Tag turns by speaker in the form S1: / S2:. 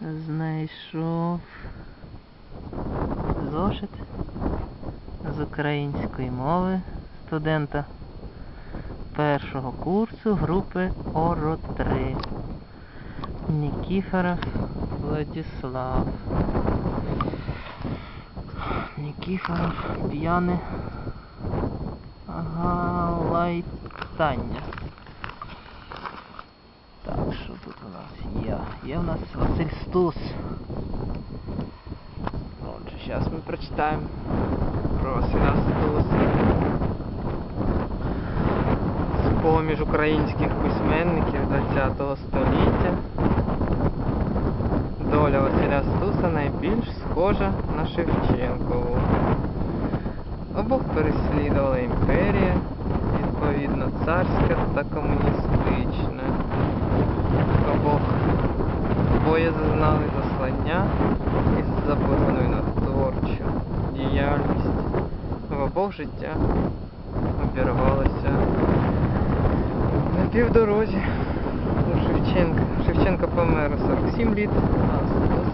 S1: знайшов зошит з української мови студента першого курсу групи ОРО-3 Нікіфоров Владислав. Нікіфоров п'яне галайтання. Тут у нас є? Є у нас Василь Стус. Отже, зараз ми прочитаємо про Василя Стуса. З-поміж українських письменників ХХ століття доля Василя Стуса найбільш схожа на Шевченкову. Обох переслідувала імперія, відповідно царська та комуністична. Обоє зазнали заслання із забороною на творчу діяльність. В обох життя обірвалося на півдорозі у Шевченка. Шевченка помер 47 літ, а